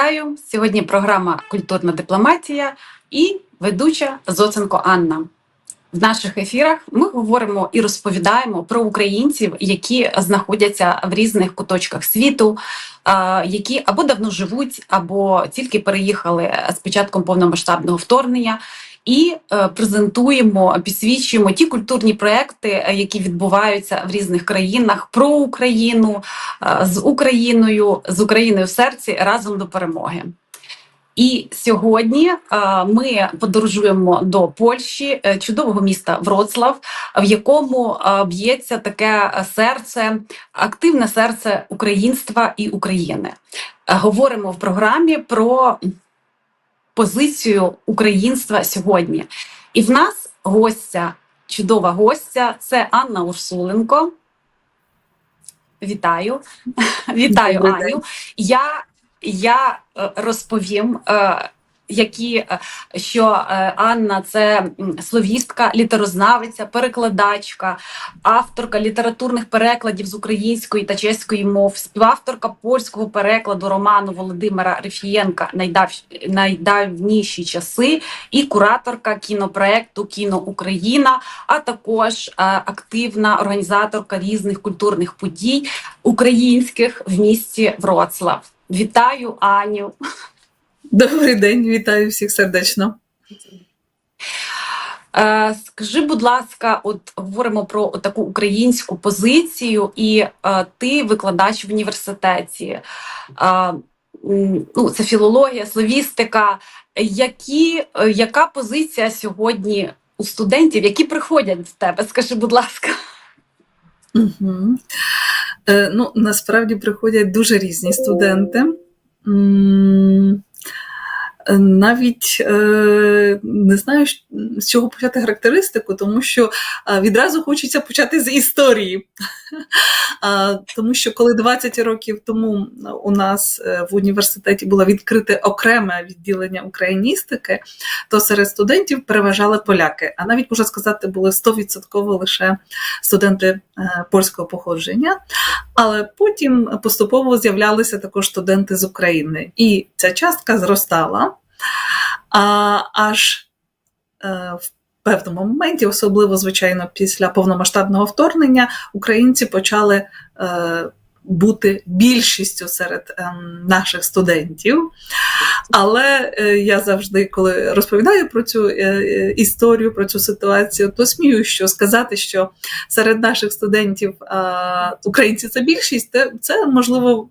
Вітаю! Сьогодні програма Культурна дипломатія і ведуча Зоценко Анна. В наших ефірах ми говоримо і розповідаємо про українців, які знаходяться в різних куточках світу, які або давно живуть, або тільки переїхали з початком повномасштабного вторгнення. І е, презентуємо, підсвічуємо ті культурні проекти, е, які відбуваються в різних країнах про Україну е, з Україною, з Україною в серці разом до перемоги. І сьогодні ми подорожуємо до Польщі, чудового міста Вроцлав, в якому б'ється таке серце, активне серце українства і України. Говоримо в програмі про позицію українства сьогодні. І в нас гостя, чудова гостя, це Анна Урсуленко. Вітаю, вітаю Аню. Я, я е, розповім. Які е, що е, Анна це словістка, літерознавиця, перекладачка, авторка літературних перекладів з української та чеської мов, співавторка польського перекладу роману Володимира Рефієнка «Найдав... Найдавніші часи і кураторка кінопроекту Кіно Україна, а також е, активна організаторка різних культурних подій українських в місті Вроцлав. Вітаю Аню. Добрий день, вітаю всіх сердечно. Е, Скажи, будь ласка, от говоримо про таку українську позицію, і е, ти викладач в університеті. Е, ну, це філологія, словістика. Які, яка позиція сьогодні у студентів, які приходять до тебе? Скажи, будь ласка. Угу. Е, ну, насправді приходять дуже різні студенти. М, Навіть е, не знаю, з чого почати характеристику, тому що е, відразу хочеться почати з історії. Тому що коли 20 років тому у нас е, в університеті було відкрите окреме відділення україністики, то серед студентів переважали поляки. А навіть можна сказати, були 100% лише студенти е, польського походження. Але потім поступово з'являлися також студенти з України, і ця частка зростала. А аж е, в певному моменті, особливо звичайно після повномасштабного вторгнення, українці почали е, бути більшістю серед ем, наших студентів. Але е, я завжди, коли розповідаю про цю історію, про цю ситуацію, то смію, що сказати, що серед наших студентів українці це більшість, це, можливо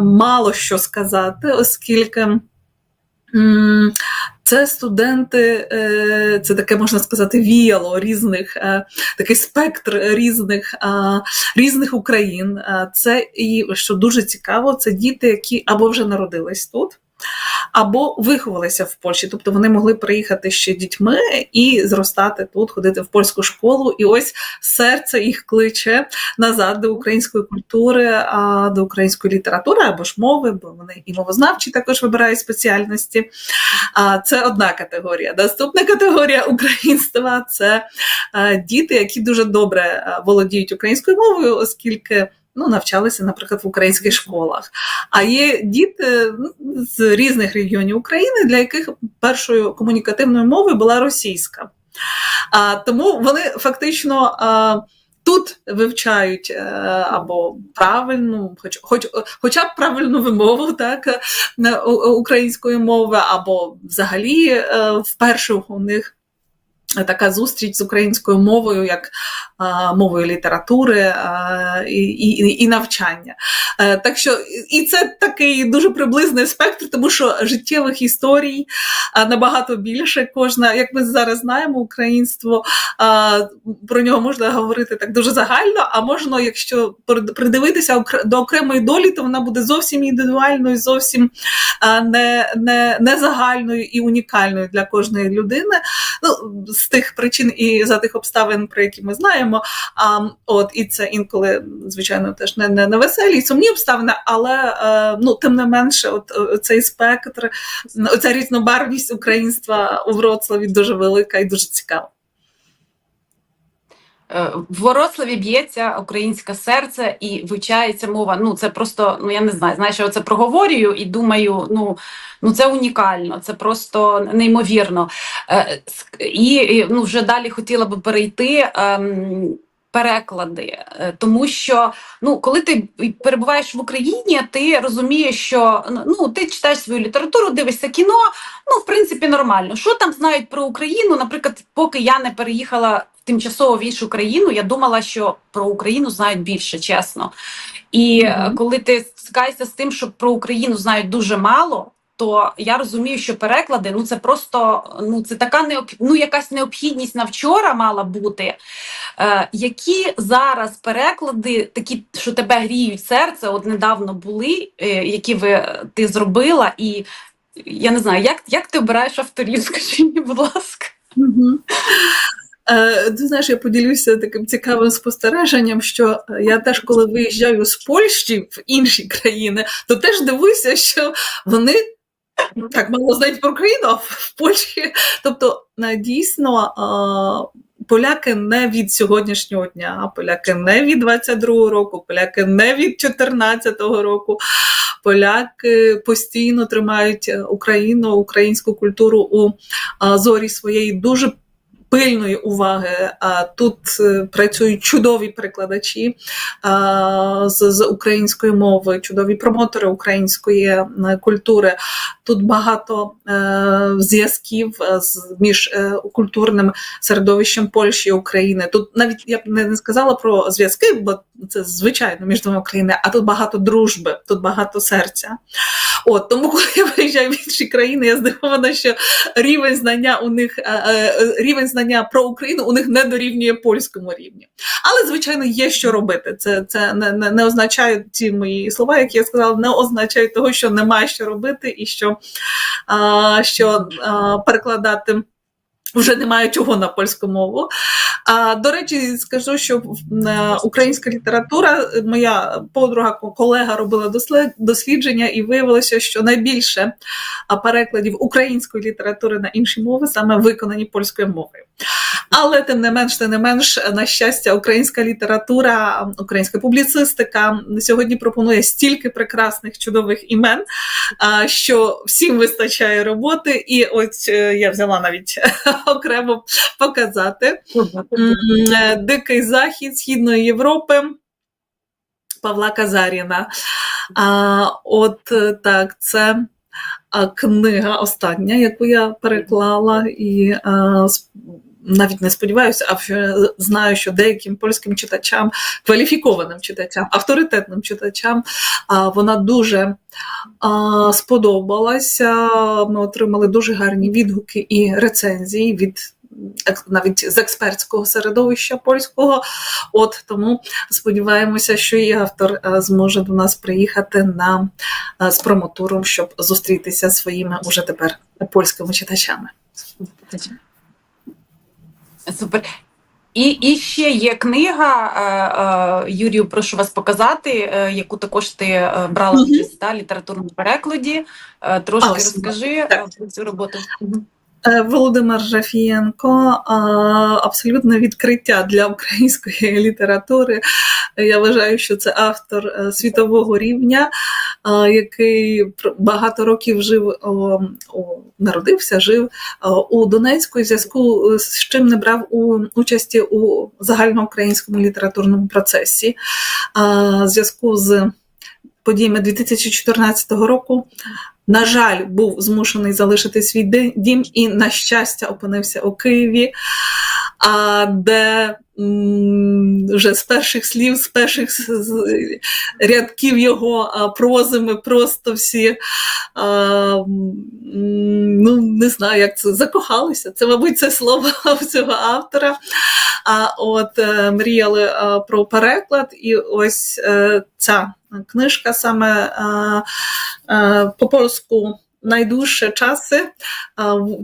мало що сказати, оскільки. Це студенти, е, це таке можна сказати, віяло різних, е, такий спектр різних, різних Україн. Це і що дуже цікаво, це діти, які або вже народились тут, або виховалися в Польщі. Тобто вони могли приїхати ще дітьми і зростати тут, ходити в польську школу. І ось серце їх кличе назад до української культури, до української літератури або ж мови, бо вони і мовознавчі також вибирають спеціальності. Це одна категорія. Наступна категорія українства це е, діти, які дуже добре е, володіють українською мовою, оскільки. Ну, навчалися, наприклад, в українських школах. А є діти ну, з різних регіонів України, для яких першою комунікативною мовою була російська. А, тому вони фактично а, тут вивчають е, або правильну, хоч, хоч, хоча б правильну вимову так, української мови, або взагалі е, вперше у них. Така зустріч з українською мовою, як а, мовою літератури а, і, і, і навчання. Е, так що і це такий дуже приблизний спектр, тому що життєвих історій а, набагато більше. Кожна, як ми зараз знаємо, українство а, про нього можна говорити так дуже загально. А можна, якщо прид- придивитися до окремої долі, то вона буде зовсім індивідуальною, зовсім а, не, не, не загальною і унікальною для кожної людини. Ну, з тих причин і за тих обставин, про які ми знаємо. А, от, і це інколи, звичайно, теж не, не, не веселі, сумні обставини, але е, ну, тим не менше, от, е, цей спектр, ця різнобарвність українства у Вроцлаві дуже велика і дуже цікава. Е, в Ворославі б'ється українське серце і вивчається мова. Ну це просто, ну я не знаю. Знаєш, я це проговорюю і думаю, ну, ну це унікально, це просто неймовірно. Е, І, ну, вже далі хотіла би перейти. ем, Переклади, Е, тому що ну, коли ти перебуваєш в Україні, ти розумієш, що ну ти читаєш свою літературу, дивишся кіно. Ну, в принципі, нормально. Що там знають про Україну? Наприклад, поки я не переїхала тимчасово в іншу країну, я думала, що про Україну знають більше, чесно. І е, Мгм. коли ти стикаєшся з тим, що про Україну знають дуже мало. То я розумію, що переклади ну це просто ну це така необ... ну, якась необхідність на вчора мала бути. Е, які зараз переклади, такі, що тебе гріють серце, от недавно були, е, які ви ти зробила, і я не знаю, як, як ти обираєш авторів? Скажи мені, будь ласка. Мгм. Е, Ти знаєш, я поділюся таким цікавим спостереженням, що е, я теж, коли виїжджаю з Польщі в інші країни, то теж дивуюся, що вони ну, так мало знають про Україну, а в Польщі. Тобто, е, дійсно, поляки не від сьогоднішнього дня, поляки не від 22-го року, поляки не від 14-го року. Поляки постійно тримають Україну, українську культуру у зорі своєї дуже пильної уваги. Тут е, працюють чудові перекладачі з, з української мови, чудові промотори української е, культури. Тут багато е, зв'язків е, між е, культурним середовищем Польщі і України. Тут навіть я б не, сказала про зв'язки, бо це звичайно між двома країнами, а тут багато дружби, тут багато серця. От тому, коли я виїжджаю в інші країни, я здивована, що рівень знання у них е, е, рівень знання про Україну у них не дорівнює польському рівні. Але звичайно є що робити. Це, це не, не, не означає ці мої слова, які я сказала, не означають того, що немає що робити, і що, а, що а, перекладати. Вже немає чого на польську мову. А до речі, скажу, що е, українська література, моя подруга, колега робила дослід- дослідження, і виявилося, що найбільше перекладів української літератури на інші мови саме виконані польською мовою. Але тим не менш, тим не менш, на щастя, українська література, українська публіцистика сьогодні пропонує стільки прекрасних чудових імен, що всім вистачає роботи. І ось е, я взяла навіть окремо показати. Е, Дикий захід Східної Європи Павла Казаріна. А, от е, так, це книга остання, яку я переклала, і а, с- навіть не сподіваюся, а знаю, що деяким польським читачам, кваліфікованим читачам, авторитетним читачам, вона дуже сподобалася. Ми отримали дуже гарні відгуки і рецензії від навіть з експертського середовища польського. От тому сподіваємося, що і автор е, зможе до нас приїхати на е, з промотуром, щоб зустрітися зі своїми уже тепер польськими читачами. Супер. І, і ще є книга, е, е, Юрію, прошу вас показати, е, яку також ти брала участь та, літературному перекладі. Трошки А, розкажи так. про цю роботу. Володимир Жафієнко а, абсолютне відкриття для української літератури. Я вважаю, що це автор світового рівня, який багато років жив народився, жив у Донецьку, і зв'язку з чим не брав у участі у загальноукраїнському літературному процесі. Зв'язку з подіями 2014 року на жаль, був змушений залишити свій дім і, на щастя, опинився у Києві, а, де вже з перших слів, з перших рядків його прози ми просто всі ну, не знаю, як це закохалися. Це, мабуть, це слово цього автора. А от е, мріяли е, про переклад, і ось е, ця книжка саме по польську найдужче часи.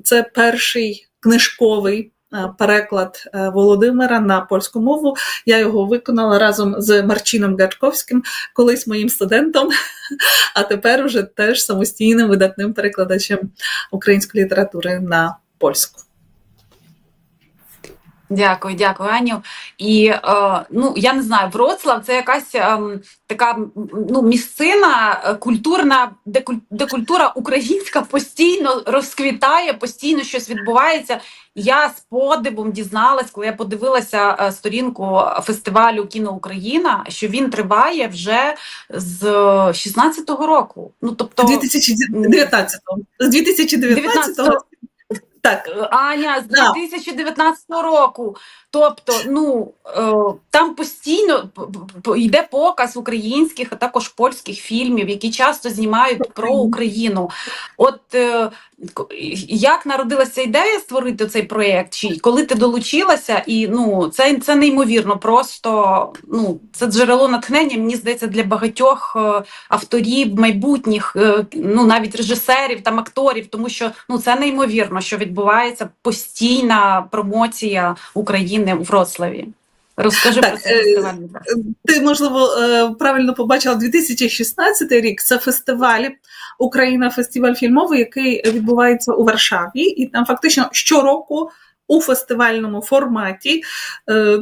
Це перший книжковий. Е, Переклад е, Володимира на польську мову. Я його виконала разом з Марчином Гачковським, колись моїм студентом, а тепер уже теж самостійним видатним перекладачем української літератури на польську. Дякую, дякую, Аню. І е, ну я не знаю, Вроцлав це якась ем, така ну місцина е, культурна, де, де культура українська постійно розквітає, постійно щось відбувається. Я з подивом дізналась, коли я подивилася е, сторінку фестивалю Кіно Україна, що він триває вже з 16-го року. Ну тобто 2019 з 2019 19-го. Так. Аня з Да. 2019 року. Тобто, ну е, там постійно йде показ українських, а також польських фільмів, які часто знімають про Україну. От е, як народилася ідея створити цей проєкт? Чи коли ти долучилася, і ну це, це неймовірно, просто ну це джерело натхнення. Мені здається, для багатьох е, авторів, майбутніх, ну навіть режисерів там акторів, тому що ну це неймовірно, що відбувається постійна промоція України у Вроцлаві. Розкажи Так, про цей е, фестиваль. Ти, можливо, е, правильно побачила 2016 рік. Це фестиваль Україна фестиваль фільмовий, який відбувається у Варшаві, і там фактично щороку. У фестивальному форматі е,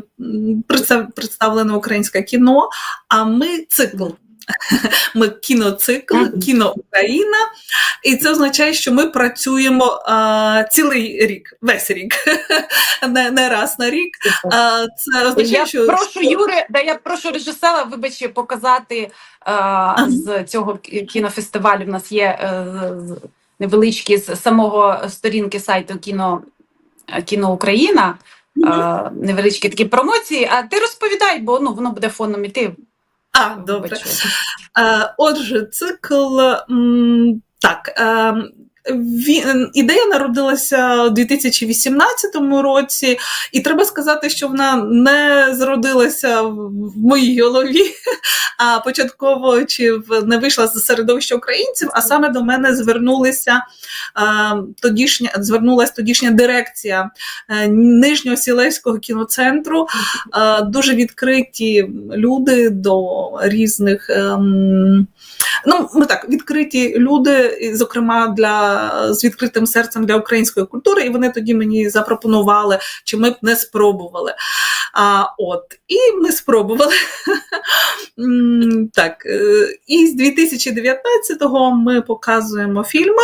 представ- представлено українське кіно. А ми цикл. Ми кіноцикл, кіно Україна, і це означає, що ми працюємо а, цілий рік, весь рік, не, не раз на рік. А, це означає, Я що прошу Юри, да я прошу режисера, вибач, показати е, з цього кінофестивалю. У нас є е, невеличкі з самого сторінки сайту кіно, кіно Україна. Невеличкі такі промоції. А ти розповідай, бо ну воно буде фоном іти. А, добре. Е, Отже, цикл так. Він, ідея народилася у 2018 році, і треба сказати, що вона не зародилася в моїй голові, а початково чи в- не вийшла з середовища українців, а саме до мене звернулися е, тодішня, звернулася тодішня дирекція е, Нижнього Сілевського кіноцентру. Е, Дуже відкриті люди до різних. ем, Ну, ми так, відкриті люди, зокрема, для, з відкритим серцем для української культури, і вони тоді мені запропонували, чи ми б не спробували. А, от, і ми спробували. Так, е, і з 2019-го ми показуємо фільми,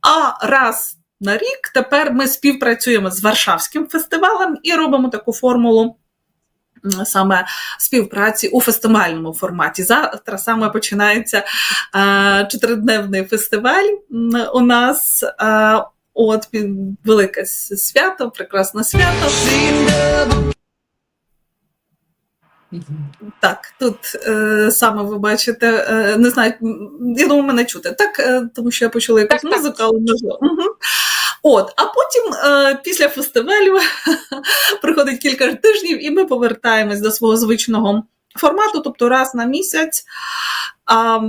а раз на рік тепер ми співпрацюємо з Варшавським фестивалем і робимо таку формулу. Саме співпраці у фестивальному форматі. Завтра саме починається е, чотиридневний фестиваль у нас. Е, от велике свято, прекрасне свято. Так, тут е, саме ви бачите, е, не знаю, я думаю, мене чути. Так, е, тому що я почула якусь музику, але можливо. Угу. От, а потім е, після фестивалю проходить кілька тижнів, і ми повертаємось до свого звичного формату, тобто раз на місяць. А,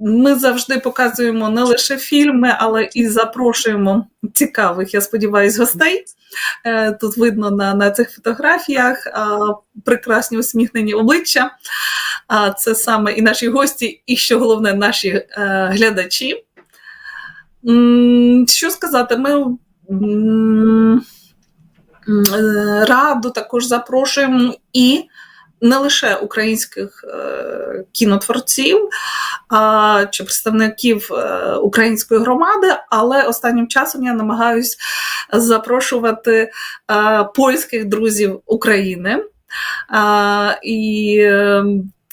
ми завжди показуємо не лише фільми, але і запрошуємо цікавих, я сподіваюся, гостей. Е, Тут видно на, на цих фотографіях прекрасні усміхнені обличчя. А це саме і наші гості, і що головне, наші е, глядачі. Що сказати, ми е, раду також запрошуємо і не лише українських е, кінотворців чи представників е, української громади, але останнім часом я намагаюсь запрошувати польських друзів України. І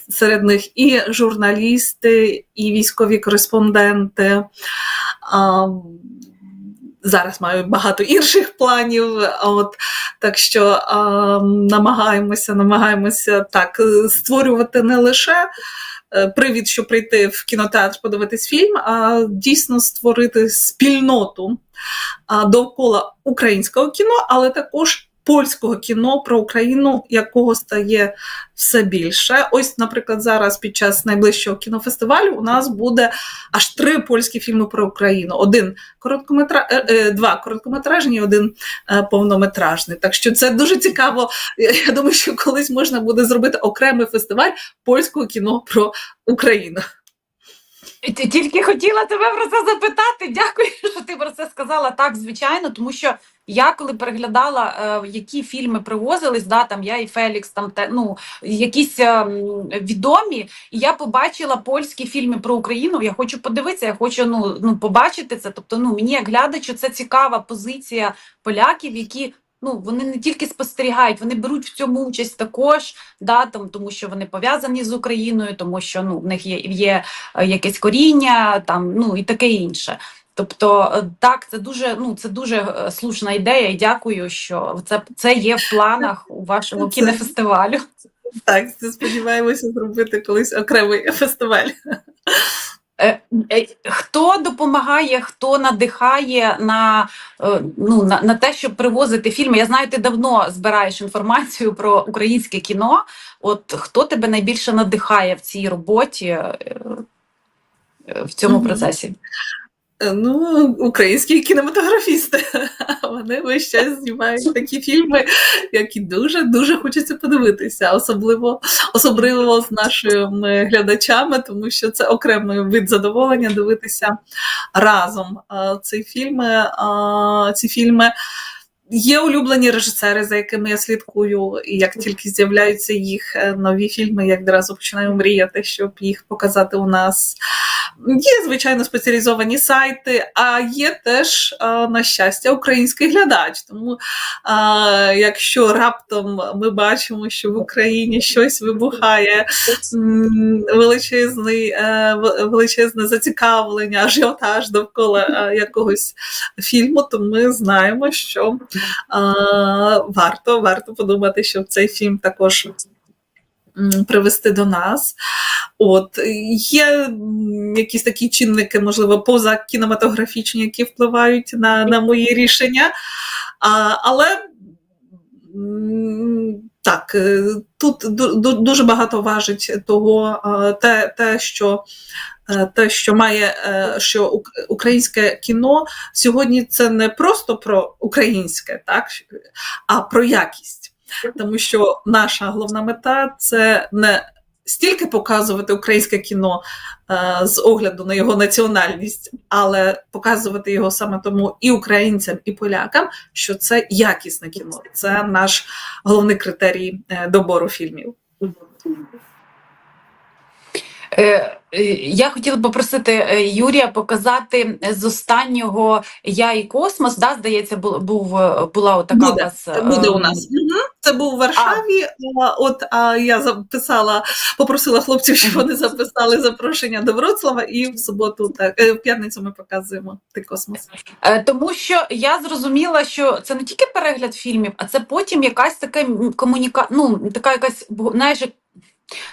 серед них і журналісти, і військові кореспонденти. А, зараз маю багато інших планів. От, так що а, намагаємося, намагаємося так створювати не лише. е, Привід, щоб прийти в кінотеатр подивитись фільм, а дійсно створити спільноту довкола українського кіно, але також польського кіно про Україну, якого стає все більше. Ось, наприклад, зараз під час найближчого кінофестивалю у нас буде аж три польські фільми про Україну: один короткометра... е, е, два короткометражні, один е, повнометражний. Так що це дуже цікаво. Я думаю, що колись можна буде зробити окремий фестиваль польського кіно про Україну. Ті- Тільки хотіла тебе про це запитати. Дякую, що ти про це сказала. Так, звичайно, тому що я коли переглядала, е, які фільми привозились, да, там я і Фелікс, там те, ну якісь е, відомі, і я побачила польські фільми про Україну. Я хочу подивитися, я хочу ну, ну побачити це. Тобто, ну мені як глядачу, це цікава позиція поляків, які. Ну, вони не тільки спостерігають, вони беруть в цьому участь також, да, там, тому що вони пов'язані з Україною, тому що ну, в них є, є е, якесь коріння, там, ну і таке інше. Тобто, е, так, це дуже, ну, це дуже е, слушна ідея, і дякую, що це, це є в планах у вашому Це- кінофестивалю. Так, сподіваємося зробити колись окремий фестиваль. Е, е, Хто допомагає, хто надихає на, е, ну, на, на те, щоб привозити фільми? Я знаю, ти давно збираєш інформацію про українське кіно. От хто тебе найбільше надихає в цій роботі, в цьому Мгм. процесі? Е, Ну, українські кінематографісти. Вони весь час знімають такі фільми, які дуже дуже хочеться подивитися, особливо особливо з нашими глядачами, тому що це окремий вид задоволення дивитися разом. А Ці фільми, ці фільми. Є улюблені режисери, за якими я слідкую, і як тільки з'являються їх е, нові фільми, я одразу починаю мріяти, щоб їх показати у нас. Є, звичайно, спеціалізовані сайти, а є теж, на щастя, український глядач. Тому якщо раптом ми бачимо, що в Україні щось вибухає, величезний, е, величезне зацікавлення, ажіотаж довкола е, якогось фільму, то ми знаємо, що варто, варто подумати, щоб цей фільм також привести до нас. От є якісь такі чинники, можливо, поза кінематографічні, які впливають на, на мої рішення. А, але так, е, тут ду- ду- дуже багато важить того, е, те, те, що. е, Те, що має що українське кіно сьогодні це не просто про українське, так а про якість, тому що наша головна мета це не стільки показувати українське кіно е, з огляду на його національність, але показувати його саме тому і українцям, і полякам, що це якісне кіно. Це наш головний критерій е, добору фільмів. Е, е, Я хотіла попросити е, Юрія показати з останнього Я і космос. Да, здається, бу- був була отака Буде, у вас буде у нас. Це був у Варшаві. А, от а я записала, попросила хлопців, щоб вони записали запрошення до Вроцлава, і в суботу, так в п'ятницю ми показуємо ти космос. Тому що я зрозуміла, що це не тільки перегляд фільмів, а це потім якась така комуніка... ну, така якась, знаєш,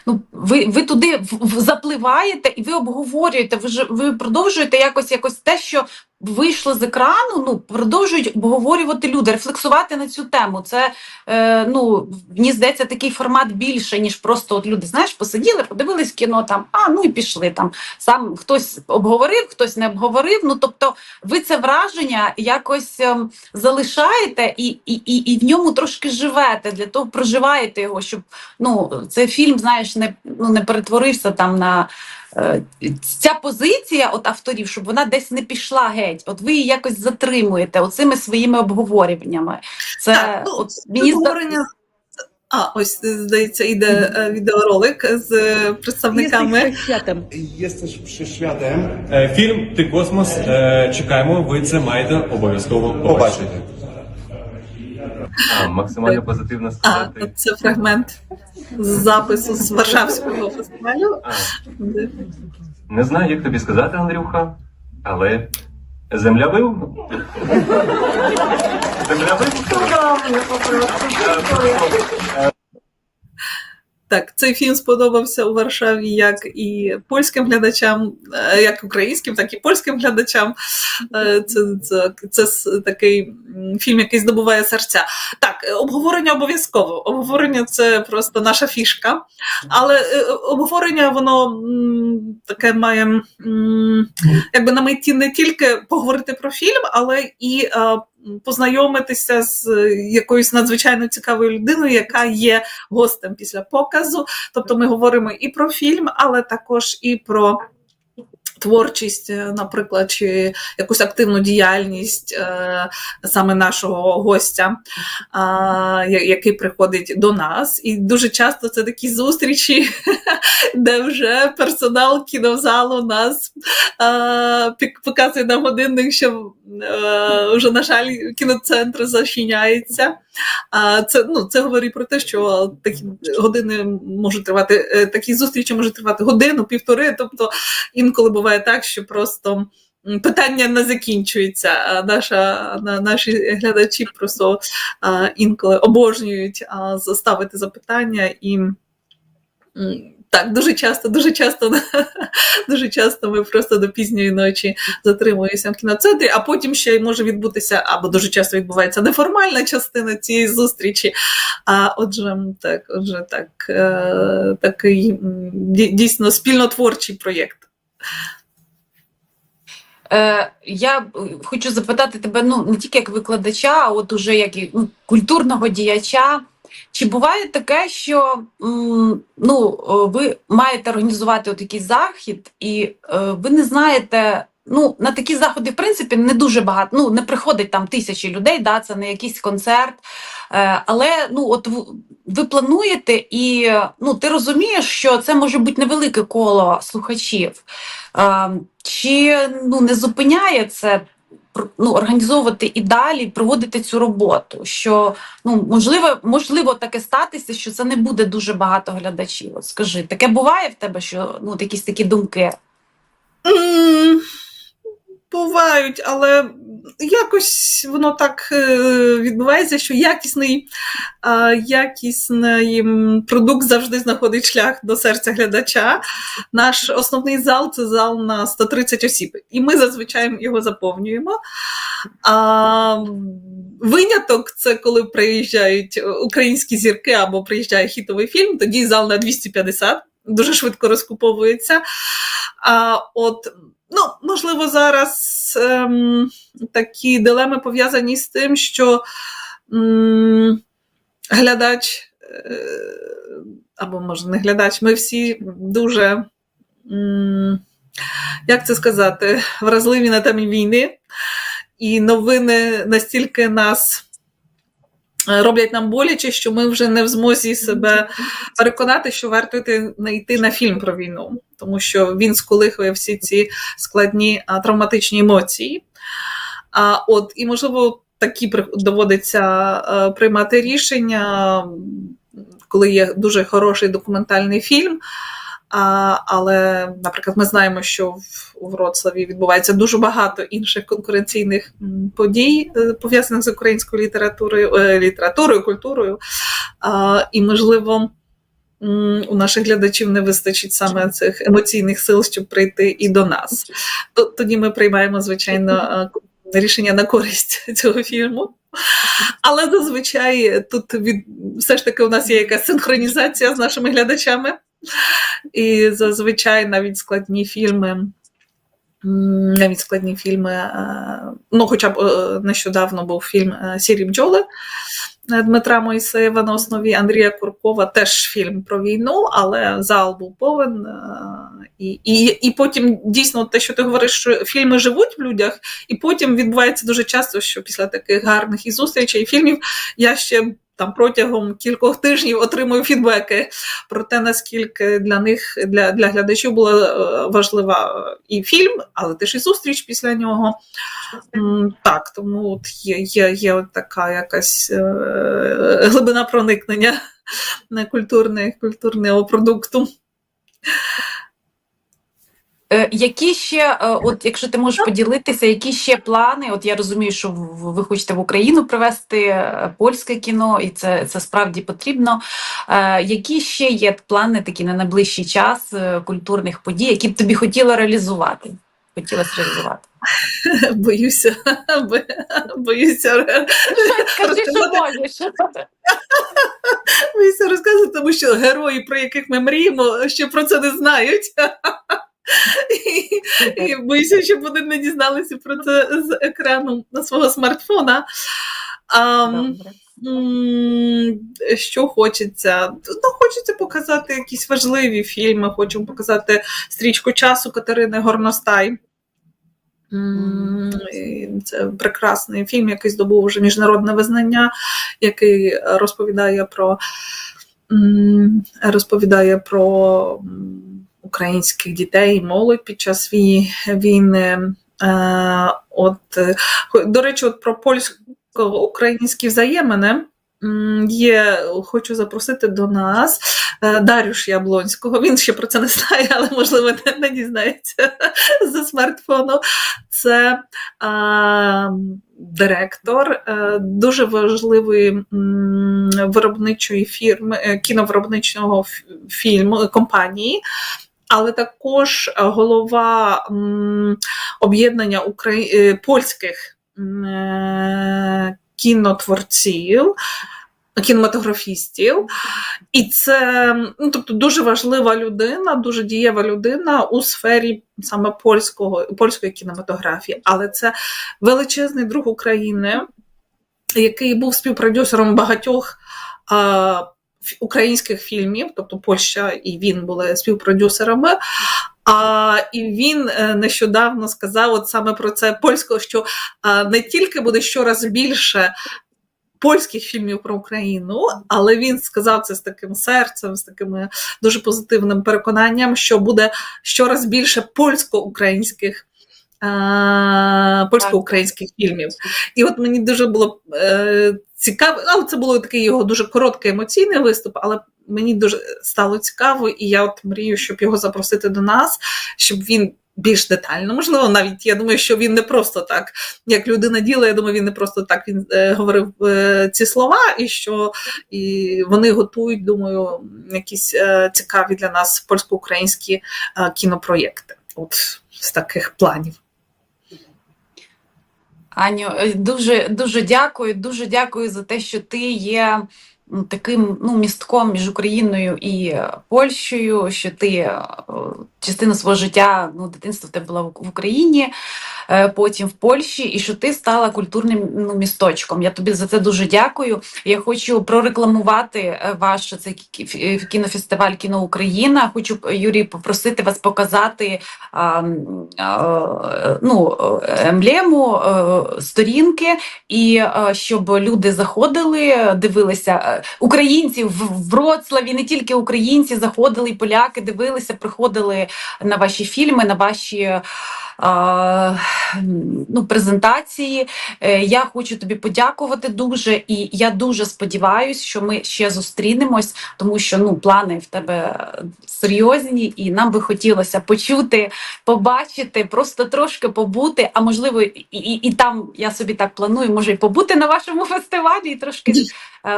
ну, ви, ви туди запливаєте і ви обговорюєте, ви, ж- ви продовжуєте якось, якось те, що вийшло з екрану, ну, продовжують обговорювати люди, рефлексувати на цю тему. Це, е, ну, мені здається, такий формат більше, ніж просто от люди, знаєш, посиділи, подивились кіно там, а, ну і пішли там. Сам хтось обговорив, хтось не обговорив. Ну, тобто, ви це враження якось ем, залишаєте і, і, і, і в ньому трошки живете, для того проживаєте його, щоб ну, цей фільм, знаєш, не, ну, не перетворився там на е, ця позиція от авторів, щоб вона десь не пішла геть. От ви її якось затримуєте оцими своїми обговореннями. Це Так, ну, от мені. Обговорення- А, ось здається, іде е, відеоролик з е, представниками. Jesteś wszechświatem. Е, Фільм Ти космос. Е, Чекаємо, ви це маєте обов'язково побачити. А, максимально позитивно А, сказати. це фрагмент з запису з Варшавського фестивалю. А, не знаю, як тобі сказати, Андрюха, але земля вив. Земля вив. Так, цей фільм сподобався у Варшаві як і польським глядачам, е, як українським, так і польським глядачам. Е, Це, це, це такий фільм, який здобуває серця. Так, е, обговорення обов'язково. Обговорення це просто наша фішка. Але обговорення воно таке має якби на меті не тільки поговорити про фільм, але і познайомитися з якоюсь надзвичайно цікавою людиною, яка є гостем після показу. Тобто ми говоримо і про фільм, але також і про. Творчість, е, наприклад, чи якусь активну діяльність е, саме нашого гостя, який приходить до нас. І дуже часто це такі зустрічі, де вже персонал кінозалу нас показує на годинник, що е, вже, на жаль, кіноцентр зачиняється. Це, ну, це говорить про те, що такі години можуть тривати, такі зустрічі можуть тривати годину, півтори. Тобто інколи буває так, що просто питання не закінчується. Наша, наші глядачі просто інколи обожнюють а, ставити запитання і. Так, дуже часто, дуже часто, дуже часто ми просто до пізньої ночі затримуємося в кіноцентрі, а потім ще й може відбутися, або дуже часто відбувається неформальна частина цієї зустрічі. А отже, так, отже, так, е, такий дійсно спільнотворчий проєкт. Е, я е, хочу запитати тебе ну не тільки як викладача, а от уже як ну, культурного діяча. Чи буває таке, що ну, ви маєте організувати от такий захід, і е, ви не знаєте, ну на такі заходи, в принципі, не дуже багато. Ну не приходить там тисячі людей, да, це не якийсь концерт. Е, але ну, от ви плануєте, і ну, ти розумієш, що це може бути невелике коло слухачів. Е, чи ну, не зупиняє це ну, організовувати і далі, проводити цю роботу? Що ну, можливо, можливо таке статися, що це не буде дуже багато глядачів. От скажи, таке буває в тебе, що ну, якісь такі думки? Бувають, але якось воно так е, відбувається, що якісний, якісний продукт завжди знаходить шлях до серця глядача. Наш основний зал це зал на 130 осіб, і ми зазвичай його заповнюємо. А, виняток це коли приїжджають українські зірки або приїжджає хітовий фільм, тоді зал на 250 дуже швидко розкуповується. А от Ну, можливо, зараз ем, такі дилеми пов'язані з тим, що м, глядач, е, або може не глядач, ми всі дуже, як це сказати, вразливі на темі війни, і новини настільки нас е, роблять нам боляче, що ми вже не в змозі себе переконати, що варто йти на фільм про війну, тому що він сколихує всі ці складні а, травматичні емоції. А, от, і, можливо, такі доводиться е, приймати рішення, коли є дуже хороший документальний фільм. А, але, наприклад, ми знаємо, що в, у Вроцлаві відбувається дуже багато інших конкуренційних подій, е, пов'язаних з українською літературою, е, літературою, культурою. А, і, можливо, у наших глядачів не вистачить саме цих емоційних сил, щоб прийти і до нас. Тоді ми приймаємо, звичайно, е, рішення на користь цього фільму. Але зазвичай тут від все ж таки у нас є якась синхронізація з нашими глядачами. І зазвичай навіть складні фільми. Навіть складні фільми, е, ну, хоча б е, нещодавно був фільм Сірі бджоли Дмитра Мойсеєва на основі Андрія Куркова, теж фільм про війну, але зал був повен. е, І, і, і потім дійсно те, що ти говориш, що фільми живуть в людях, і потім відбувається дуже часто, що після таких гарних і зустрічей, і фільмів я ще там протягом кількох тижнів отримую фідбеки про те, наскільки для них, для, для глядачів була е, важлива е, і фільм, але теж і зустріч після нього. Так, тому от є, є, є така якась е, глибина проникнення на культурне, культурного продукту. Е, Які ще, е, от якщо ти можеш поділитися, які ще плани? От я розумію, що ви хочете в Україну привезти е, польське кіно, і це, це справді потрібно. Які ще є плани такі на найближчий час культурних подій, які б тобі хотіла реалізувати? Хотілося реалізувати? Боюся, бо- боюся, Скажи, що можеш. боюся розказувати, тому що герої, про яких ми мріємо, ще про це не знають. І, і боюся, щоб вони не дізналися про це з екрану на свого смартфона. А, що хочеться? Ну, хочеться показати якісь важливі фільми, хочемо показати стрічку часу Катерини Горностай. Це прекрасний фільм, який здобув вже міжнародне визнання, який розповідає про, розповідає про українських дітей і молодь під час вій- війни. Е, От, е, до речі, от про польсько-українські взаємини. Є, хочу запросити до нас е, Дарюш Яблонського. Він ще про це не знає, але можливо не, не дізнається за смартфону. Це а, директор е, дуже важливої м, виробничої фірми, кіновиробничного фільму компанії. Але також е, голова об'єднання Украї... е, польських е, кінотворців, кінематографістів. І це ну, тобто, дуже важлива людина, дуже дієва людина у сфері саме польського, польської кінематографії. Але це величезний друг України, який був співпродюсером багатьох. А, Українських фільмів, тобто Польща і він були співпродюсерами. А, і він е, нещодавно сказав от саме про це польського, що не тільки буде щораз більше польських фільмів про Україну, але він сказав це з таким серцем, з таким е, дуже позитивним переконанням, що буде щораз більше польсько-українських. е, Польсько-українських фільмів. І от мені дуже було е, цікаво, але це було такий його дуже короткий емоційний виступ, але мені дуже стало цікаво, і я от мрію, щоб його запросити до нас, щоб він більш детально, можливо, навіть я думаю, що він не просто так, як людина діла, я думаю, він не просто так він е, говорив е, ці слова, і що і вони готують, думаю, якісь е, цікаві для нас польсько-українські е, кінопроєкти. От з таких планів. Аню, е, дуже дуже дякую. Дуже дякую за те, що ти є таким ну, містком між Україною і Польщею, що ти е, частину свого життя, ну, дитинство в тебе було в Україні, е, потім в Польщі, і що ти стала культурним ну, місточком. Я тобі за це дуже дякую. Я хочу прорекламувати е, ваш цей кі- кі- кінофестиваль Кіно Україна. Хочу Юрій попросити вас показати а, а, ну, емблему, е, сторінки, і е, щоб люди заходили, дивилися. Е, Українці в Вроцлаві, не тільки українці заходили, і поляки дивилися, приходили на ваші фільми, на ваші. а, Ну, презентації. Е, Я хочу тобі подякувати дуже, і я дуже сподіваюся, що ми ще зустрінемось, тому що ну плани в тебе серйозні, і нам би хотілося почути побачити, просто трошки побути, а можливо, і, і, і там я собі так планую, може, і побути на вашому фестивалі і трошки е,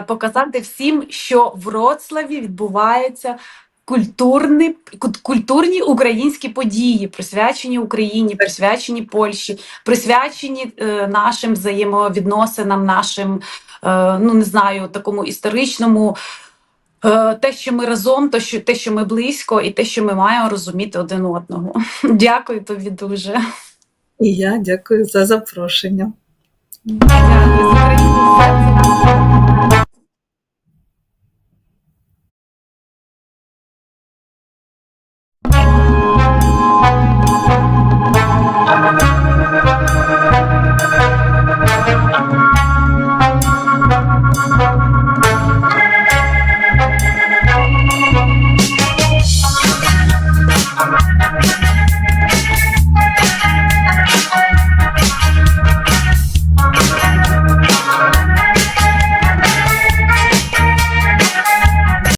показати всім, що в Вроцлаві відбувається. Культурні, культурні українські події, присвячені Україні, присвячені Польщі, присвячені е, нашим взаємовідносинам, нашим, е, ну не знаю, такому історичному Е, Те, що ми разом, то що те, що ми близько, і те, що ми маємо розуміти один одного. Дякую тобі дуже. І я дякую за запрошення. Дякую.